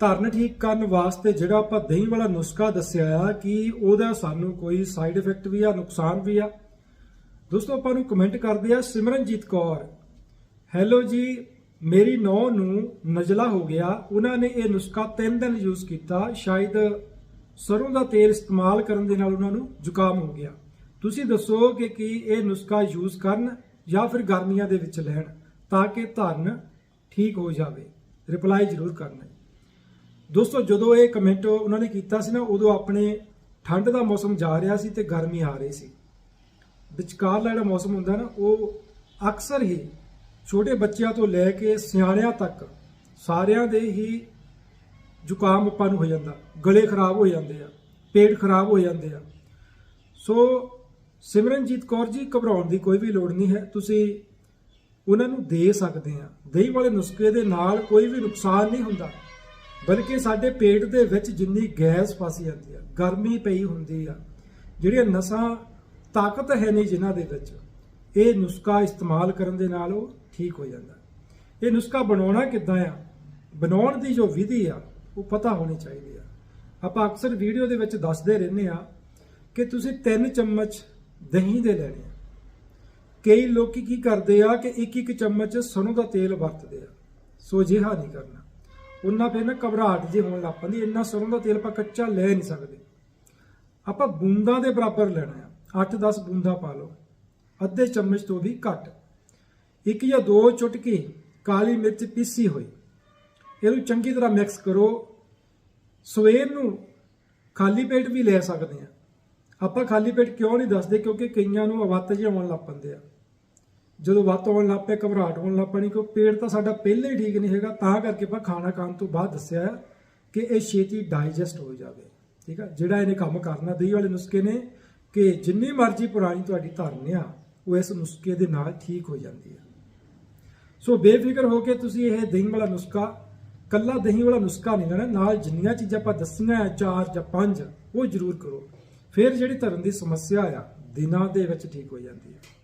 ਧਰਨ ਠੀਕ ਕਰਨ ਵਾਸਤੇ ਜਿਹੜਾ ਆਪਾਂ ਦਹੀਂ ਵਾਲਾ ਨੁਸਖਾ ਦੱਸਿਆ ਆ ਕਿ ਉਹਦਾ ਸਾਨੂੰ ਕੋਈ ਸਾਈਡ ਇਫੈਕਟ ਵੀ ਆ, ਨੁਕਸਾਨ ਵੀ ਆ। ਦੋਸਤੋ, ਆਪਾਂ ਨੂੰ ਕਮੈਂਟ ਕਰਦੇ ਆ ਸਿਮਰਨਜੀਤ ਕੌਰ। ਹੈਲੋ ਜੀ, ਮੇਰੀ ਨੌ ਨੂੰ ਨਜ਼ਲਾ ਹੋ ਗਿਆ। ਉਹਨਾਂ ਨੇ ਇਹ ਨੁਸਖਾ 3 ਦਿਨ ਯੂਜ਼ ਕੀਤਾ। ਸ਼ਾਇਦ ਸਰੋਂ ਦਾ ਤੇਲ ਇਸਤੇਮਾਲ ਕਰਨ ਦੇ ਨਾਲ ਉਹਨਾਂ ਨੂੰ ਜ਼ੁਕਾਮ ਹੋ ਗਿਆ। ਤੁਸੀਂ ਦੱਸੋ ਕਿ ਕੀ ਇਹ ਨੁਸਖਾ ਯੂਜ਼ ਕਰਨ ਜਾਂ ਫਿਰ ਗਰਮੀਆਂ ਦੇ ਵਿੱਚ ਲੈਣ ਤਾਂ ਕਿ ਧਰਨ ਠੀਕ ਹੋ ਜਾਵੇ। ਰਿਪਲਾਈ ਜ਼ਰੂਰ ਕਰਨਾ ਦੋਸਤੋ, ਜਦੋਂ ਇਹ ਕਮੈਂਟ ਉਹਨਾਂ ਨੇ ਕੀਤਾ ਸੀ ਨਾ, ਉਦੋਂ ਆਪਣੇ ਠੰਡ ਦਾ ਮੌਸਮ ਜਾ ਰਿਹਾ ਸੀ ਤੇ ਗਰਮੀ ਆ ਰਹੀ ਸੀ। ਵਿਚਕਾਰਲਾ ਜਿਹੜਾ ਮੌਸਮ ਹੁੰਦਾ ਨਾ, ਉਹ ਅਕਸਰ ਹੀ ਛੋਟੇ ਬੱਚਿਆਂ ਤੋਂ ਲੈ ਕੇ ਸਿਆਣਿਆਂ ਤੱਕ ਸਾਰਿਆਂ ਦੇ ਹੀ ਜ਼ੁਕਾਮ ਆਪਾਂ ਨੂੰ ਹੋ ਜਾਂਦਾ। ਗਲੇ ਖਰਾਬ ਹੋ ਜਾਂਦੇ ਆ, ਪੇਟ ਖਰਾਬ ਹੋ ਜਾਂਦੇ ਆ। ਸੋ ਸਿਮਰਨਜੀਤ ਕੌਰ ਜੀ, ਘਬਰਾਉਣ ਦੀ ਕੋਈ ਵੀ ਲੋੜ ਨਹੀਂ ਹੈ। ਤੁਸੀਂ ਉਹਨਾਂ ਨੂੰ ਦੇ ਸਕਦੇ ਆ। ਦਹੀਂ ਵਾਲੇ ਨੁਸਖੇ ਦੇ ਨਾਲ ਕੋਈ ਵੀ ਨੁਕਸਾਨ ਨਹੀਂ ਹੁੰਦਾ। ਬਲਕਿ ਸਾਡੇ ਪੇਟ ਦੇ ਵਿੱਚ ਜਿੰਨੀ ਗੈਸ ਫਸ ਜਾਂਦੀ ਆ, ਗਰਮੀ ਪਈ ਹੁੰਦੀ ਆ, ਜਿਹੜੀਆਂ ਨਸਾਂ ਤਾਕਤ ਹੈ ਨਹੀਂ ਜਿਨ੍ਹਾਂ ਦੇ ਵਿੱਚ, ਇਹ ਨੁਸਖਾ ਇਸਤੇਮਾਲ ਕਰਨ ਦੇ ਨਾਲ ਉਹ ਠੀਕ ਹੋ ਜਾਂਦਾ। ਇਹ ਨੁਸਖਾ ਬਣਾਉਣਾ ਕਿੱਦਾਂ ਆ? ਬਣਾਉਣ ਦੀ ਜੋ ਵਿਧੀ ਆ, ਉਹ ਪਤਾ ਹੋਣੀ ਚਾਹੀਦੀ ਆ। ਆਪਾਂ ਅਕਸਰ ਵੀਡੀਓ ਦੇ ਵਿੱਚ ਦੱਸਦੇ ਰਹਿੰਦੇ ਆ ਕਿ ਤੁਸੀਂ 3 ਚਮਚ ਦਹੀਂ ਦੇ ਲੈਣੇ ਆ। ਕਈ ਲੋਕੀ ਕੀ ਕਰਦੇ ਆ ਕਿ ਇੱਕ ਇੱਕ ਚਮਚ ਸਰੋਂ ਦਾ ਤੇਲ ਵਰਤਦੇ ਆ। ਸੋ ਅਜਿਹਾ ਨਹੀਂ ਕਰਨਾ। ਉਹਨਾਂ ਫਿਰ ਨਾ ਘਬਰਾਹਟ ਜੇ ਹੋਣ ਲੱਗ ਪੈਂਦੀ, ਇੰਨਾ ਸਰੋਂ ਦਾ ਤੇਲ ਆਪਾਂ ਕੱਚਾ ਲੈ ਨਹੀਂ ਸਕਦੇ। ਆਪਾਂ ਬੂੰਦਾਂ ਦੇ ਬਰਾਬਰ ਲੈਣਾ ਆ। 8-10 ਬੂੰਦਾਂ ਪਾ ਲਓ। ਅੱਧੇ ਚਮਚ ਤੋਂ ਵੀ ਘੱਟ। ਇੱਕ ਜਾਂ ਦੋ ਚੁਟਕੀ ਕਾਲੀ ਮਿਰਚ ਪੀਸੀ ਹੋਈ। ਇਹਨੂੰ ਚੰਗੀ ਤਰ੍ਹਾਂ ਮਿਕਸ ਕਰੋ। ਸਵੇਰ ਨੂੰ ਖਾਲੀ ਪੇਟ ਵੀ ਲੈ ਸਕਦੇ ਆ। ਆਪਾਂ ਖਾਲੀ ਪੇਟ ਕਿਉਂ ਨਹੀਂ ਦੱਸਦੇ? ਕਿਉਂਕਿ ਕਈਆਂ ਨੂੰ ਅਵੱਤ ਜਿਹੇ ਆਉਣ ਲੱਗ ਪੈਂਦੇ ਆ ਜਦੋਂ ਵੱਤ ਆਉਣ ਲੱਗ ਪਏ, ਘਬਰਾਹਟ ਹੋਣ ਲੱਗ ਪੈਣੀ ਕਿਉਂ ਪੇਟ ਤਾਂ ਸਾਡਾ ਪਹਿਲਾਂ ਹੀ ਠੀਕ ਨਹੀਂ ਹੈਗਾ। ਤਾਂ ਕਰਕੇ ਆਪਾਂ ਖਾਣਾ ਖਾਣ ਤੋਂ ਬਾਅਦ ਦੱਸਿਆ ਕਿ ਇਹ ਛੇਤੀ ਡਾਈਜੈਸਟ ਹੋ ਜਾਵੇ। ਠੀਕ ਆ? ਜਿਹੜਾ ਇਹਨੇ ਕੰਮ ਕਰਨਾ, ਦਹੀਂ ਵਾਲੇ ਨੁਸਖੇ ਨੇ ਕਿ ਜਿੰਨੀ ਮਰਜ਼ੀ ਪੁਰਾਣੀ ਤੁਹਾਡੀ ਧਰਨ ਆ ਉਹ ਇਸ ਨੁਸਖੇ ਦੇ ਨਾਲ ਠੀਕ ਹੋ ਜਾਂਦੀ ਹੈ ਸੋ ਬੇਫਿਕਰ ਹੋ ਕੇ ਤੁਸੀਂ ਇਹ ਦਹੀਂ ਵਾਲਾ ਨੁਸਖਾ, ਕੱਲਾ ਦਹੀਂ ਵਾਲਾ ਨੁਸਖਾ ਨਹੀਂ ਲੈਣਾ, ਨਾਲ ਜਿੰਨੀਆਂ ਚੀਜ਼ਾਂ ਆਪਾਂ ਦੱਸੀਆਂ ਆ, ਚਾਰ ਜਾਂ ਪੰਜ, ਉਹ ਜ਼ਰੂਰ ਕਰੋ। ਫਿਰ ਜਿਹੜੀ ਧਰਨ ਦੀ ਸਮੱਸਿਆ ਆ, ਦਿਨਾਂ ਦੇ ਵਿੱਚ ਠੀਕ ਹੋ ਜਾਂਦੀ ਹੈ